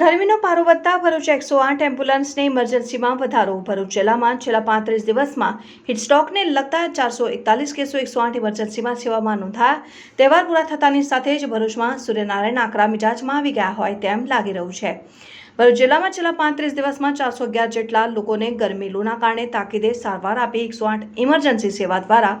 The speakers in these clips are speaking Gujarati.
ગરમીનો પારો વધતા ભરૂચ એકસો આઠ એમ્બ્યુલન્સને ઇમરજન્સીમાં વધારો. ભરૂચ જિલ્લામાં છેલ્લા પાંત્રીસ દિવસમાં હિટસ્ટ્રોકને લગતા ચારસો એકતાલીસ કેસો એકસો આઠ ઇમરજન્સીમાં સેવામાં નોંધાયા. તહેવાર પૂરા થતાની સાથે જ ભરૂચમાં સૂર્યનારાયણ આકરા મિજાજમાં આવી ગયા હોય તેમ લાગી રહ્યું છે. ભરૂચ જિલ્લામાં છેલ્લા પાંત્રીસ દિવસમાં ચારસો અગિયાર જેટલા લોકોને ગરમી લૂના કારણે તાકીદે સારવાર આપી એકસો આઠ ઇમરજન્સી સેવા દ્વારા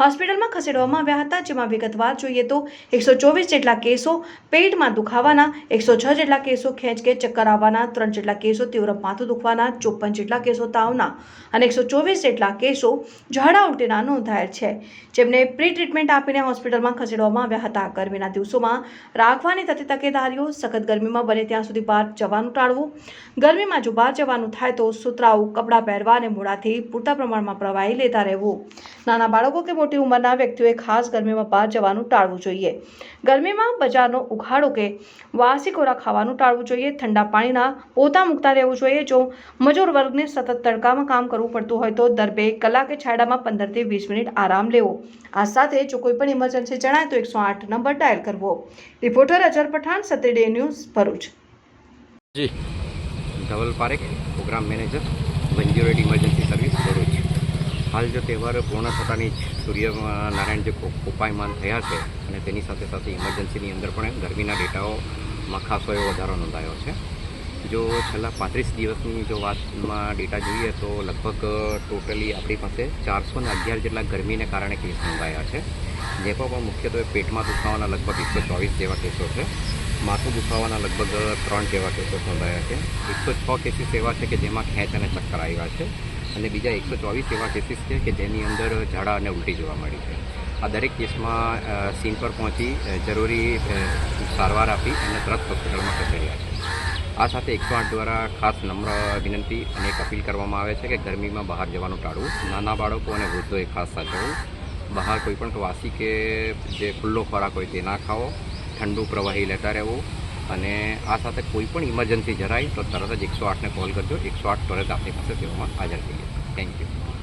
હોસ્પિટલમાં ખસેડવામાં આવ્યા હતા. જેમાં વિગતવાર જોઈએ તો એકસો ચોવીસ જેટલા કેસો પેટમાં દુખાવાના, એકસો છ જેટલા કેસો ખેંચ કે ચક્કર આવવાના, ત્રણ જેટલા કેસો તીવ્ર માથું દુખવાના, ચોપન જેટલા કેસો તાવના અને એકસો ચોવીસ જેટલા કેસો ઝાડા ઉલટીના નોંધાયેલ છે. જેમને પ્રી ટ્રીટમેન્ટ આપીને હોસ્પિટલમાં ખસેડવામાં આવ્યા હતા. ગરમીના દિવસોમાં રાખવાની થતી તકેદારીઓ, સખત ગરમીમાં બને ત્યાં સુધી બહાર જવાનું ટાળવું ગરમીમાં જો બહાર જવાનું થાય તો સુતરાઉ, કપડાં પહેરવા અને મોડાથી પૂરતા પ્રમાણમાં પ્રવાહી લેતા રહેવું. નાના બાળકો કે મોટી ઉંમરના વ્યક્તિઓએ ખાસ ગરમીમાં બહાર જવાનું ટાળવું જોઈએ. ગરમીમાં બજારનો ઉઘાડો કે વાસી ખોરાક ખાવાનું ટાળવું જોઈએ. ઠંડા પાણીના પોતા મૂકતા રહેવું જોઈએ. જો મજૂર વર્ગને સતત તડકામાં કામ કરવું પડતું હોય તો દર બે કલાકે છાંયડામાં પંદરથી વીસ મિનિટ આરામ લેવો. આ સાથે જો કોઈ પણ ઇમરજન્સી જણાય તો એકસો આઠ નંબર ડાયલ કરવો. Reporter Ajar Pathan Satya day news Bharuch. જી. Dhaval Parekh, program manager one emergency service Bharuch. હાલ જો તહેવાર પૂર્ણ થતાની જ સૂર્યનારાયણ જે કોપાયમાન થયા છે અને તેની સાથે સાથે ઇમરજન્સીની અંદર પણ ગરમીના ડેટાઓમાં ખાસો એવો વધારો નોંધાયો છે. જો છેલ્લા પાંત્રીસ દિવસની જો વાતમાં ડેટા જોઈએ તો લગભગ ટોટલી આપણી પાસે ચારસો ને અગિયાર જેટલા ગરમીને કારણે કેસ નોંધાયા છે. જેમાં પણ મુખ્યત્વે પેટમાં દુખાવાના લગભગ એકસો ચોવીસ જેવા કેસો છે. માથું દુખાવાના લગભગ ત્રણ જેવા કેસો નોંધાયા છે. એકસો છ કેસીસ એવા છે કે જેમાં ખેંચ અને ચક્કર આવ્યા છે અને બીજા એકસો ચોવીસ એવા કેસીસ છે કે જેની અંદર ઝાડા અને ઉલટી જોવા મળી છે. આ દરેક કેસમાં સીન પર પહોંચી જરૂરી સારવાર આપી અને તરત હોસ્પિટલમાં ખસેડ્યા છે. આ સાથે એકસો આઠ દ્વારા ખાસ નમ્ર વિનંતી અને એક અપીલ કરવામાં આવે છે કે ગરમીમાં બહાર જવાનું ટાળવું. નાના બાળકો અને વૃદ્ધોએ ખાસ સાચવવું. બહાર કોઈ પણ વાસી કે જે ખુલ્લો ખોરાક હોય તે ના ખાવો. ઠંડુ પ્રવાહી લેતા રહેવું અને આ સાથે કોઈ પણ ઇમરજન્સી જરાય, તો તરત જ એકસો આઠને કોલ કરજો. એકસો આઠ તરત આપણી પાસે સેવામાં હાજર થઈ જશે થેન્ક યુ